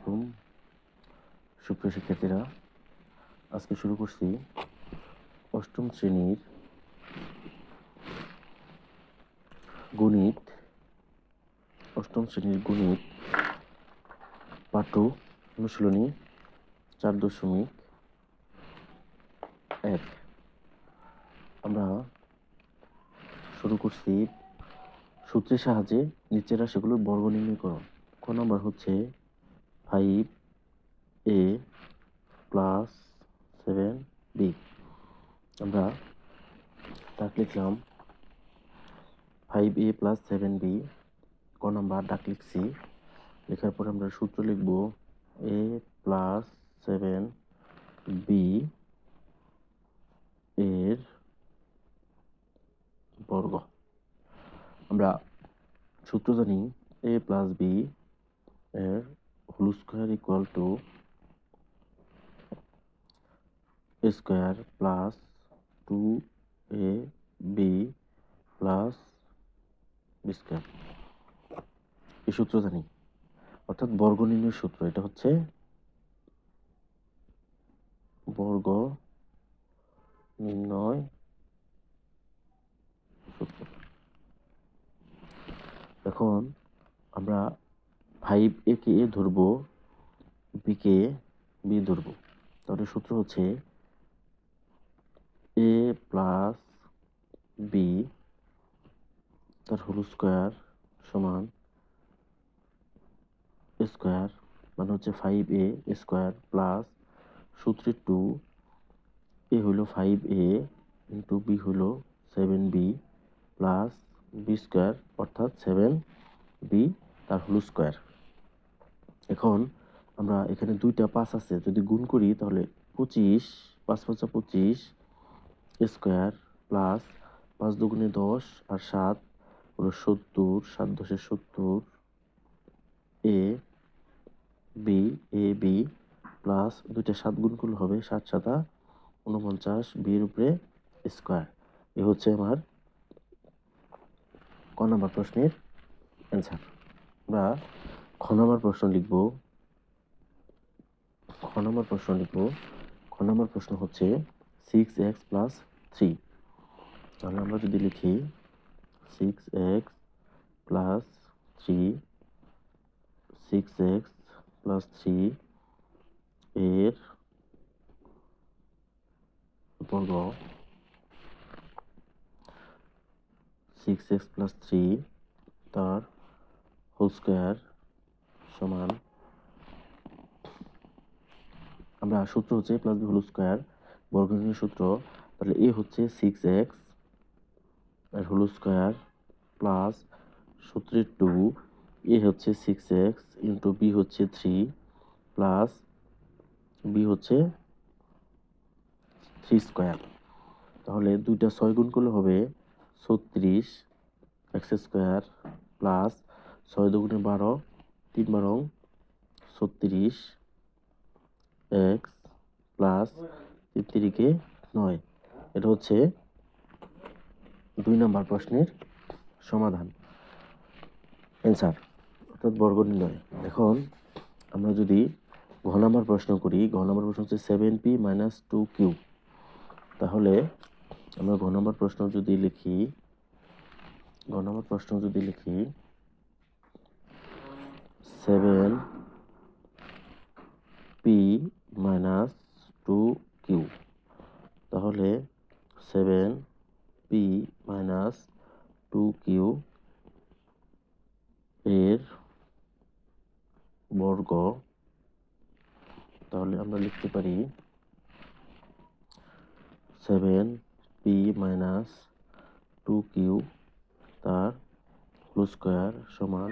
আলাইকুম। সুপ্রিয় শিক্ষার্থীরা, আজকে শুরু করছি অষ্টম শ্রেণির গণিত, অষ্টম শ্রেণির গণিত পাঠ্য অনুশীলনী চার দশমিক এক। আমরা শুরু করছি সূত্রের সাহায্যে নিচের রাশিগুলোর বর্গ নির্ণয় করো। ক নম্বর হচ্ছে five a plus seven b. আমরা ডাক লিখলাম five a plus seven b. ক নাম্বার ডাক লিখছি। লেখার পর আমরা সূত্র লিখব এ প্লাস সেভেন বি এর বর্গ। আমরা সূত্র জানি এ প্লাস বি এর whole square equal to square plus two a b plus b square এই সূত্র জানি। অর্থাৎ বর্গ নির্ণয় সূত্র। এটা হচ্ছে বর্গ নির্ণয় সূত্র। এখন আমরা ফাইভ এ কে এ ধরবো বি কে বি ধরবো। তাহলে সূত্র হচ্ছে এ প্লাস বি, তার হোল স্কোয়ার সমান স্কোয়ার মানে হচ্ছে ফাইভ এ স্কোয়ার প্লাস সূত্রে টু, এ হইল ফাইভ এ ইন্টু বি হইল seven b plus b square, অর্থাৎ সেভেন বি, তার হোল স্কোয়ার। এখন আমরা এখানে দুইটা পাঁচ আছে, যদি গুণ করি তাহলে পঁচিশ, পাঁচ পাঁচা পঁচিশ, স্কোয়ার প্লাস পাঁচ দুগুণে দশ আর সাত হলো সত্তর, সাত দশে সত্তর, a, b a, b plus দুইটা সাত গুণ করলে হবে সাত সাতা উনপঞ্চাশ বির উপরে স্কোয়ার। এ হচ্ছে আমার ক নম্বর প্রশ্নের অ্যান্সার। আমরা খ নম্বর প্রশ্ন লিখব। খ নম্বর প্রশ্ন লিখব। খ নম্বর প্রশ্ন হচ্ছে সিক্স এক্স প্লাস থ্রি তাহলে আমরা যদি লিখি six x plus three six x plus three এর বর্গ সিক্স এক্স প্লাস থ্রি তার হোল স্কোয়ার সমান আমরা সূত্র হচ্ছে প্লাস বি হোল স্কোয়ার বর্গনীয় সূত্র, তাহলে এ হচ্ছে সিক্স এক্স আর হোল স্কোয়ার প্লাস সূত্রের টু এ হচ্ছে সিক্স এক্স ইন্টু বি হচ্ছে থ্রি প্লাস বি হচ্ছে থ্রি স্কোয়ার তাহলে দুইটা ছয় গুণ করলে হবে ছত্রিশ এক্স স্কোয়ার প্লাস ছয় দুগুণে বারো তিন বারো ছত্রিশ এক্স প্লাস তিরিকে নয়। এটা হচ্ছে দুই নম্বর প্রশ্নের সমাধান। অ্যান্সার অর্থাৎ বর্গ নির্ণয়। এখন আমরা যদি ঘ নম্বর প্রশ্ন করি, ঘ নম্বর প্রশ্ন হচ্ছে seven p minus two q তাহলে আমরা ঘ নম্বর প্রশ্ন যদি লিখি, ঘ নম্বর প্রশ্ন যদি লিখি seven p minus two q তাহলে seven p minus two q এর বর্গ। তাহলে আমরা লিখতে পারি seven p minus two q তার হোল স্কোয়ার সমান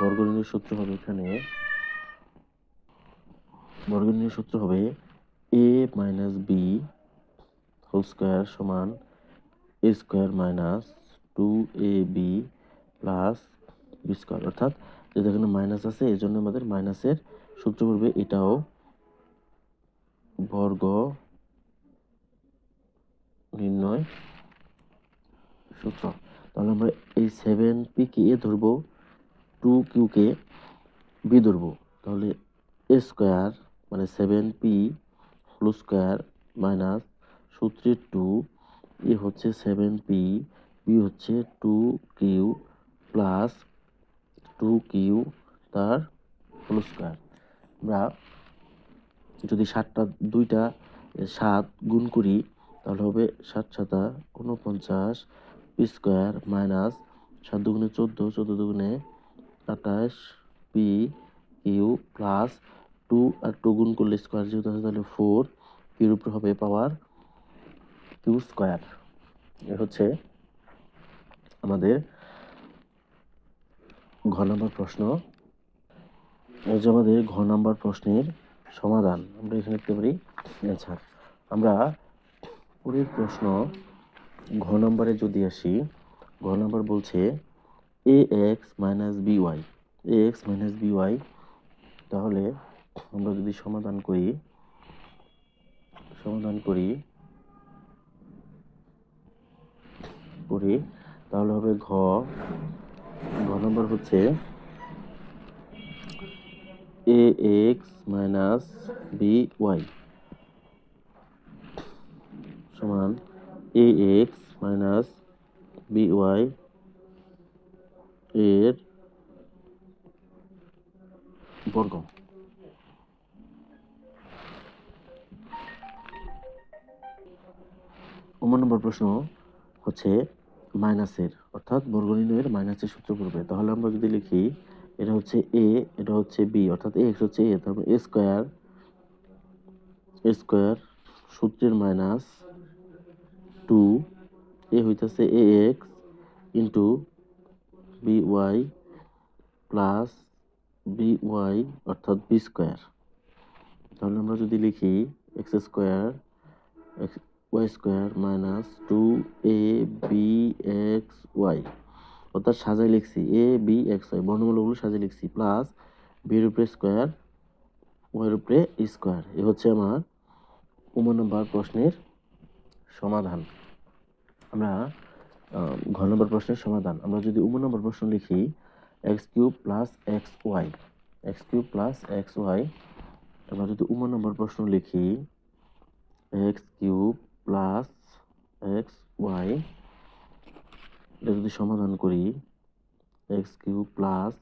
বর্গনীয় সূত্র হবে এখানে। বর্গনীয় সূত্র হবে a minus b whole square সমান a square minus two a b plus b square অর্থাৎ যেহেতু এখানে মাইনাস আছে এই জন্য আমাদের মাইনাসের সূত্র পড়বে এটাও বর্গ নির্ণয় সূত্র। তাহলে আমরা এই সেভেন পি কে এ ধরবো টু কিউ কে বি ধরবো তাহলে এ স্কোয়ার মানে seven p whole square minus সূত্রের টু, এ হচ্ছে সেভেন পি, বি হচ্ছে two q plus two q তার হোল স্কোয়ার। আমরা যদি সাতটা, দুইটা সাত গুণ করি, তাহলে হবে সাত সাতা উনপঞ্চাশ পি স্কোয়ার মাইনাস সাত দুগুণে চোদ্দ চোদ্দ দুগুণে আঠাশ পি, কিউ প্লাস টু আর টু গুণ করলে স্কোয়ার যেহেতু আছে তাহলে ফোর কিউর উপরে হবে পাওয়ার কিউ স্কোয়ার এ হচ্ছে আমাদের ঘ নম্বর প্রশ্ন। এই যে আমাদের ঘ নম্বর প্রশ্নের সমাধান। আমরা এখানে লিখতে পারি অ্যান্সার আমরা পরের প্রশ্ন ঘ নম্বরে যদি আসি, ঘ নম্বর বলছে a x minus b y a x minus b y তাহলে আমরা যদি সমাধান করি সমাধান করি করি, তাহলে হবে ঘ ঘ নম্বর হচ্ছে a x minus b y সমান a x minus b y এর বর্গ। অমর নম্বর প্রশ্ন হচ্ছে মাইনাসের, অর্থাৎ বর্গ নির্ণয়ের মাইনাসের সূত্র পড়বে। তাহলে আমরা যদি লিখি, এটা হচ্ছে এ এটা হচ্ছে বি অর্থাৎ এ এক্স হচ্ছে এ তারপর এ স্কোয়ার এ স্কোয়ার সূত্রের মাইনাস টু এ হইতেছে a x into b y plus b y অর্থাৎ বি স্কোয়ার তাহলে আমরা যদি লিখি x square x y square minus two a b x y অর্থাৎ সাজাই লিখছি এ বি এক্স ওয়াই বর্ণমূলকগুলো সাজাই লিখছি প্লাস বির উপরে স্কোয়ার ওয়াইয়ের উপরে স্কোয়ার এ হচ্ছে আমার উম নম্বর প্রশ্নের সমাধান। আমরা আহ, ঘ নম্বর প্রশ্নের সমাধান। আমরা যদি উম নম্বর প্রশ্ন লিখি x cube plus x y x cube plus x y আমরা যদি উম নম্বর প্রশ্ন লিখি x cube plus x y এটা যদি সমাধান করি x cube plus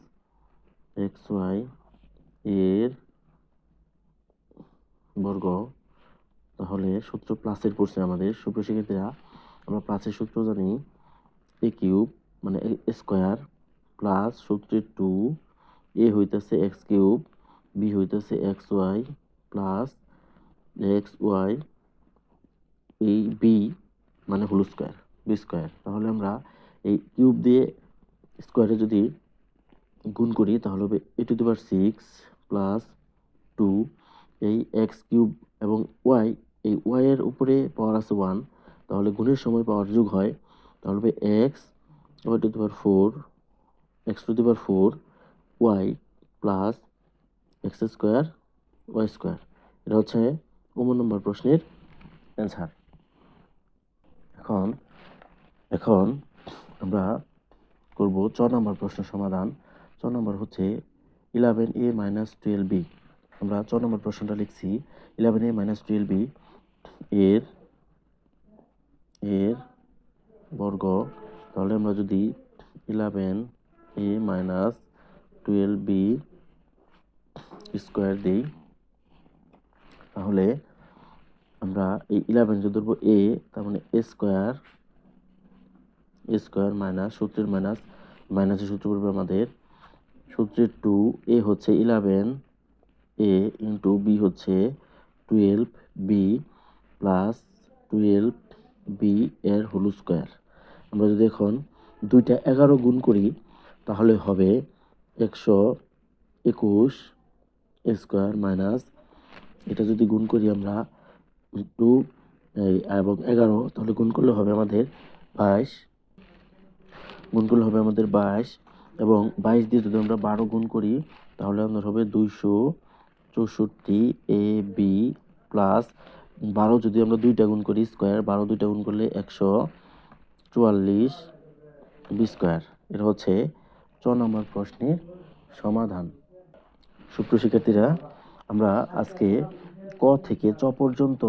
x y এর বর্গ তাহলে সূত্র প্লাসের পড়ছে আমাদের। সুপ্রশিক্ষিতরা আমরা প্লাসের সূত্র জানি। এ কিউব মানে স্কোয়ার প্লাস সূত্রের টু, এ হইতেছে এক্স কিউব, বি হইতেছে x y plus x y, এই বি মানে হোল স্কোয়ার, বি স্কোয়ার। তাহলে আমরা এই কিউব দিয়ে স্কোয়ারে যদি গুণ করি, তাহলে হবে a to the power six plus two. এই এক্স কিউব এবং ওয়াই, এই ওয়াই এর উপরে পাওয়ার আছে ওয়ান, তাহলে গুণের সময় পাওয়ার যোগ হয় তাহলে হবে x y to the power four x to the power four y plus x square y square এটা হচ্ছে উমর নম্বর প্রশ্নের অ্যান্সার এখন এখন আমরা করব চ নম্বর প্রশ্ন সমাধান। চ নম্বর হচ্ছে eleven a minus twelve b আমরা চ নম্বর প্রশ্নটা লিখছি। Eleven a minus twelve b এর এর বর্গ, তাহলে আমরা যদি eleven a minus twelve b square দিই, তাহলে আমরা এই ইলেভেন যদি ধরবো এ তার মানে a square a square minus সূত্রের মাইনাস মাইনাসের সূত্র পড়বে আমাদের, সূত্রের টু এ হচ্ছে ইলেভেন এ ইন্টু বি হচ্ছে twelve b plus twelve b এর হোল স্কোয়ার আমরা যদি এখন দুইটা এগারো গুণ করি, তাহলে হবে একশো একুশ স্কোয়ার মাইনাস, এটা যদি গুণ করি আমরা টু এবং এগারো, তাহলে গুণ করলে হবে আমাদের বাইশ। গুণ করলে হবে আমাদের বাইশ, এবং বাইশ দিয়ে যদি আমরা বারো গুণ করি, তাহলে আমাদের হবে দুইশো চৌষট্টি এ বি প্লাস বারো যদি আমরা দুইটা গুণ করি স্কোয়ার, বারো দুইটা গুণ করলে একশো চুয়াল্লিশ বি স্কোয়ার এটা হচ্ছে ছ নম্বর প্রশ্নের সমাধান। সুপ্রিয় শিক্ষার্থীরা, আমরা আজকে ক থেকে চ পর্যন্ত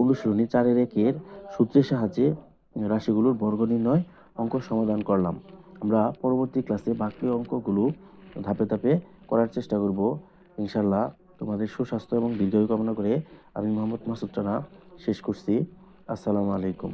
অনুশীলনী চারের একের সূত্রের সাহায্যে রাশিগুলোর বর্গ নির্ণয় অঙ্ক সমাধান করলাম। আমরা পরবর্তী ক্লাসে বাকি অঙ্কগুলো ধাপে ধাপে করার চেষ্টা করব। ইনশাল্লাহ তোমাদের সুস্বাস্থ্য এবং দীর্ঘায়ু কামনা করে আমি মোহাম্মদ মাসুদ রানা শেষ করছি। আসসালামু আলাইকুম।